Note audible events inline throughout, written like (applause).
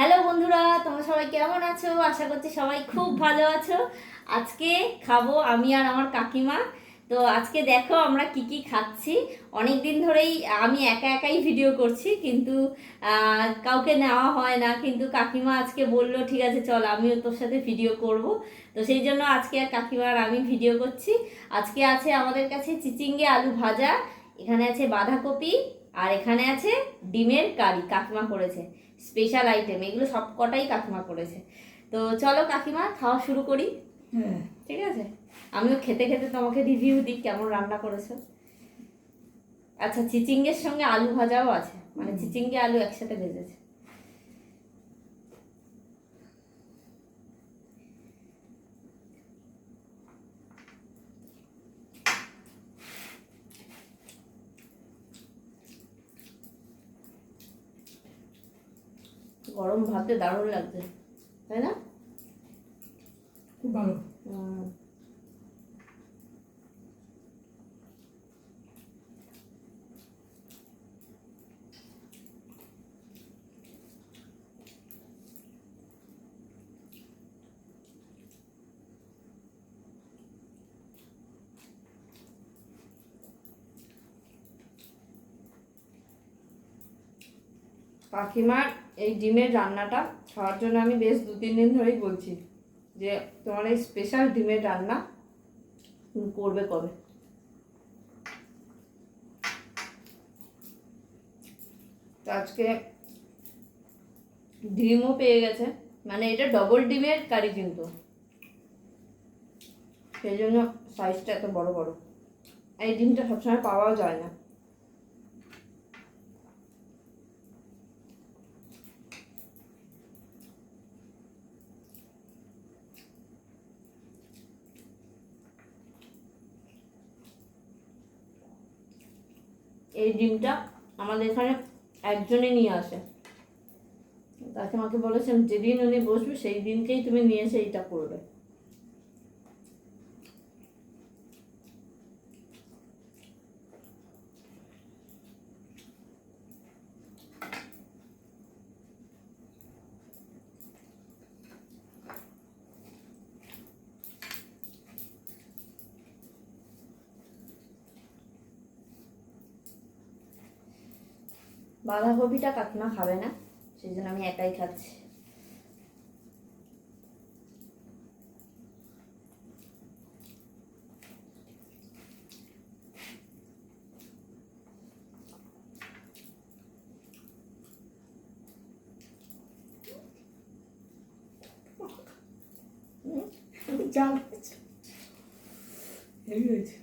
Hello বন্ধুরা, তোমরা সবাই কেমন আছো? আশা করছি সবাই খুব ভালো আছো। আজকে খাব আমি আর আমার কাকিমা। তো আজকে দেখো আমরা কি কি খাচ্ছি। অনেক দিন ধরেই আমি একা একাই ভিডিও করছি, কিন্তু কাউকে নেওয়া হয় না। কিন্তু কাকিমা আজকে বলল, ঠিক আছে, চল আমিও তোর সাথে ভিডিও করব। তো সেই জন্য আজকে আর কাকিমা আর আমি ভিডিও করছি। আজকে আছে আমাদের কাছে চিচিঙ্গে আলু ভাজা, এখানে আছে বাঁধাকপি, আর এখানে আছে ডিমের কারি, কাকিমা করেছে। স্পেশাল আইটেম এগুলো সব কটাই কাকিমা করেছে। তো চলো কাকিমা খাওয়া শুরু করি। হ্যাঁ। ঠিক আছে? আমিও খেতে খেতে তোমাকে রিভিউ দিই কেমন রান্না করেছ। আচ্ছা চিচিঙ্গের সঙ্গে আলু ভাজাও আছে। মানে চিচিঙ্গে আলু একসাথে ভেজেছে। গরম ভাতে দারুণ লাগছে তাই না খুব ভালো। কাকিমার এই ডিমের রান্নাটা খাওয়ার জন্য আমি বেশ দু, তিন দিন ধরেই বলছি যে তোমার এই স্পেশাল ডিমের রান্না করবে কবে? আজকে ডিমও পেয়ে গেছে। মানে এটা ডবল ডিমের কারি কিন্তু। সেই জন্য সাইজটা এত বড় বড়। এই ডিমটা সবসময় পাওয়াও যায় না। এই ডিমটা আমাদের এখানে একজনে নিয়ে আসে। কাকিমাকে বলেছেন, যেদিন উনি বসবে, সেই দিনকেই তুমি নিয়ে এসে এইটা করবে। বাঁধাকপিটা কাকিমা খাবে না সেই জন্য আমি একাই খাচ্ছি জাল হয়েছে হেভি হয়েছে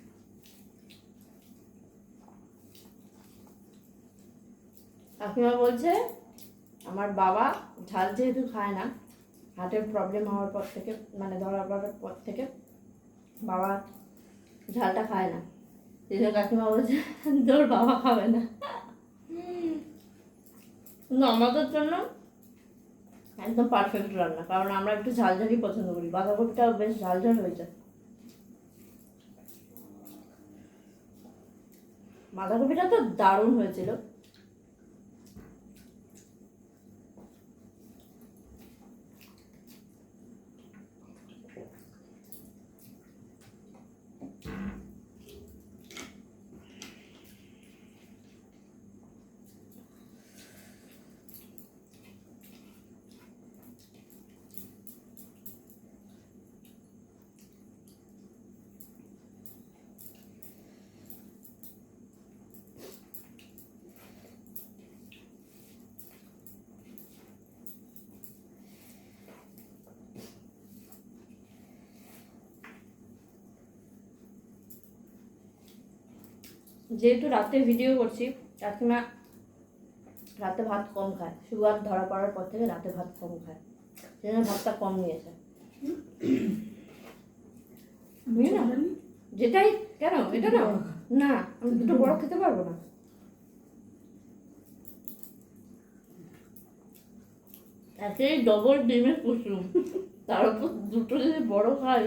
কাকিমা বলছে, আমার বাবা ঝাল যেহেতু খায় না, হার্টের প্রবলেম হওয়ার পর থেকে মানে ধরার পড়ার পর থেকে বাবা ঝালটা খায় না। সেই জন্য কাকিমা বলছে, তোর বাবা খাবে না। কিন্তু আমাদের জন্য একদম পারফেক্ট রান্না, কারণ আমরা একটু ঝাল ঝালই পছন্দ করি। বাঁধাকপিটাও বেশ ঝাল ঝাল হয়েছে বাঁধাকপিটা তো দারুণ হয়েছিল। যেহেতু রাতে ভিডিও করছি কাকিমা রাতে ভাত কম খায়। সুগার ধরা পড়ার পর থেকে রাতে ভাত কম খায়। সেই জন্য ভাতটা কম নিয়েছে। যেটাই, কেন? এটা না? না, আমি দুটো বড় খেতে পারব না। একেই ডবল ডিমের কুসুম। তার উপর দুটো যদি বড় খাই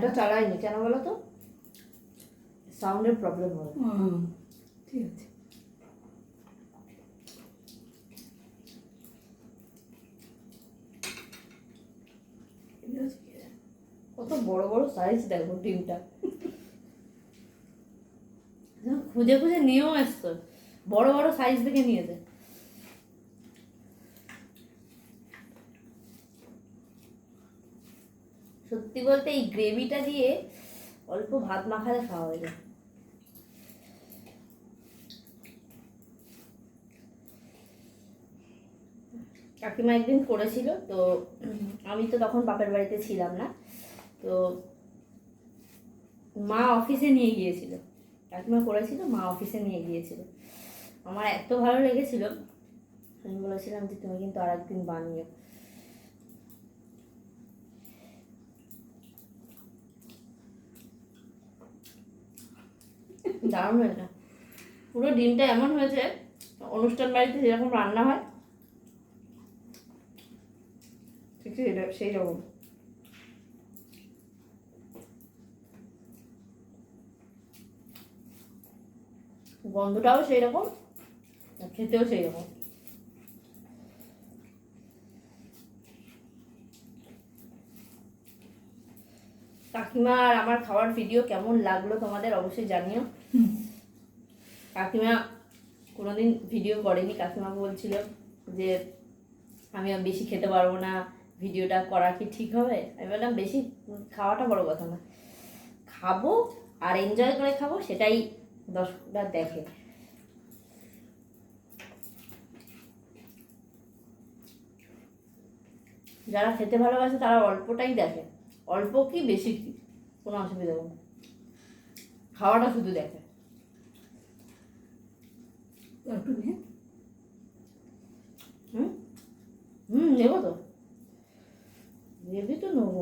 ফ্যানটা চালাইনি কেন বলো তো সাউন্ডের প্রবলেম হবে ঠিক আছে। কত বড় বড় সাইজ দেখো ডিমটা। খুঁজে খুঁজে নিয়েও এসছো। বড় বড় সাইজ দেখে নিয়েছে। সত্যি বলতে এই গ্রেভিটা দিয়ে অল্প ভাত মাখালে খাওয়া হয়ে যায়। কাকিমা একদিন করেছিল, তো আমি তো তখন বাপের বাড়িতে ছিলাম না, তো মা অফিসে নিয়ে গিয়েছিল। কাকিমা করেছিল, মা অফিসে নিয়ে গিয়েছিল। আমার এত ভালো লেগেছিল, আমি বলেছিলাম যে তুমি কিন্তু আর একদিন বানিও। দারুণ হয়েছে পুরো ডিমটা এমন হয়েছে, অনুষ্ঠান বাড়িতে যেরকম রান্না হয়, ঠিক সেই- রকম গন্ধটাও সেই রকম, খেতেও সেই রকম। কাকিমা আর আমার খাওয়ার ভিডিও কেমন লাগল তোমাদের অবশ্যই জানিও। কাকিমা কোনোদিন ভিডিও করেনি, কাকিমা বলছিল যে আমি আর বেশি খেতে পারব না, ভিডিওটা করা কি ঠিক হবে? আমি বললাম, বেশি খাওয়াটা বড় কথা না। খাব আর এনজয় করে খাব, সেটাই দর্শকরা দেখে। যারা খেতে ভালোবাসে তারা অল্পটাই দেখে। অল্প কি বেশি কি? কোনো অসুবিধা নেই। খাওয়াটা শুধু দেখে একটু। হুম? হুম, নেব তো। নেবি তো নেব।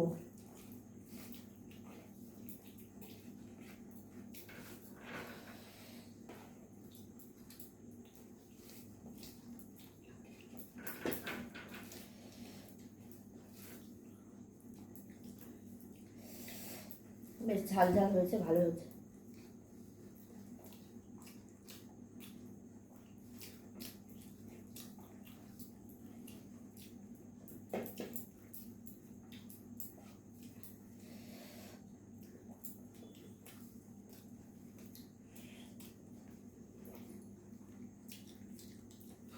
বেশ ঝাল ঝাল হয়েছে, ভালো হয়েছে।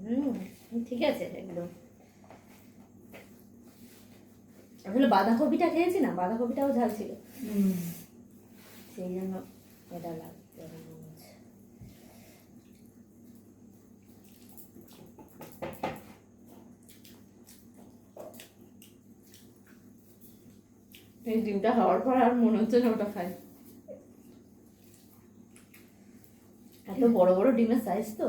হুম ঠিক আছে একদম। আসলে বাঁধাকপিটা খেয়েছি না বাঁধাকপিটাও ঝাল ছিল। হুম, সেই জন্য এটা হচ্ছে। এই ডিমটা খাওয়ার পর আর মনে হচ্ছে না ওটা খাই। এত বড় বড় ডিমের সাইজ তো।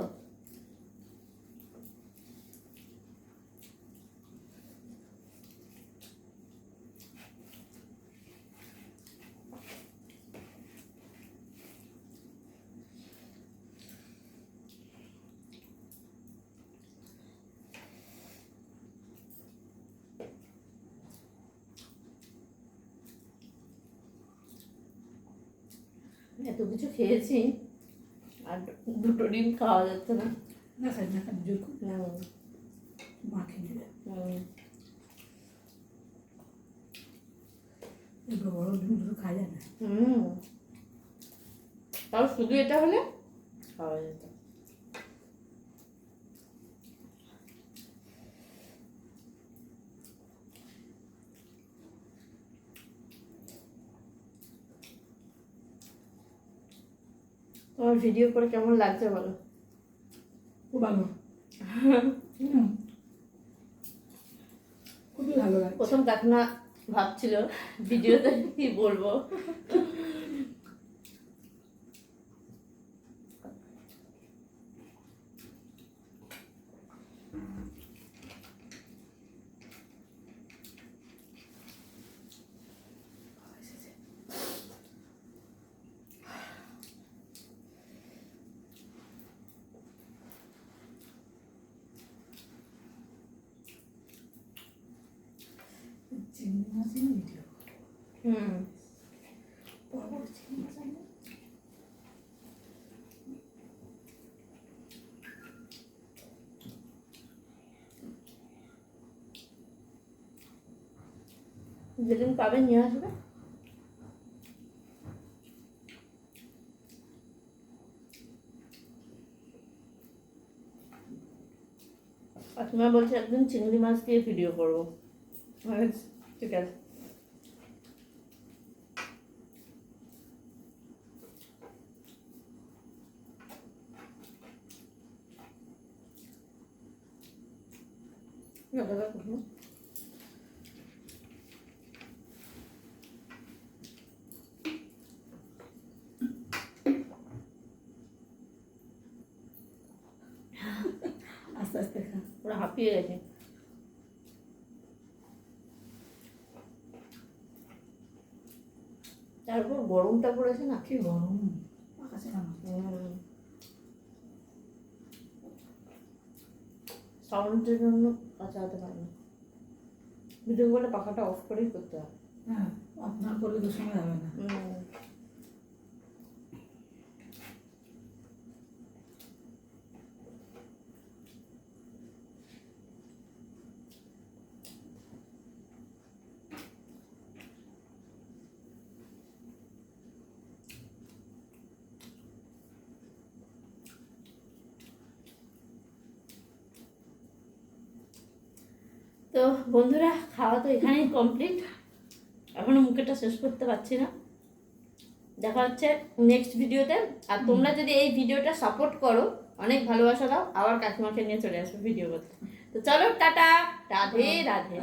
এত কিছু খেয়েছি। আর দুটো ডিম খাওয়া যাচ্ছে না। না খাই না খাই জোর করে। না মা খেয়ে নেবে। বড় ডিম দুটো খাওয়া যায় না। হুম। তাও শুধু এটা হলে খাওয়া যেত। তোমার ভিডিও করে কেমন লাগছে বলো? খুব ভালো। খুবই ভালো লাগে প্রথম কাকিমা ভাবছিল (laughs) ভিডিওতে কি বলব? হুম। যেদিন পাবেন নিয়ে আসবে। কাকিমা বলছে একদিন চিংড়ি মাছ দিয়ে ভিডিও করব। ঠিক আছে না, দাদা, করব। আস্তে আস্তে খা পুরো হাঁপিয়ে গেছে গরমটা পড়েছে না? কি গরম? কেন সাউন্ডের জন্য কাঁচা হতে পারে না। ভিডিও করলে পাখাটা অফ করেই করতে হবে হ্যাঁ আপনার করলে তো সময় হবে না হুম। তো বন্ধুরা খাওয়া তো এখানেই কমপ্লিট এখনও মুখেটা শেষ করতে পারছি না। দেখা হচ্ছে নেক্সট ভিডিওতে আর তোমরা যদি এই ভিডিওটা সাপোর্ট করো অনেক ভালোবাসা দাও আবার কাকিমাকে নিয়ে চলে আসব ভিডিও করতে। তো চলো টাটা। রাধে রাধে।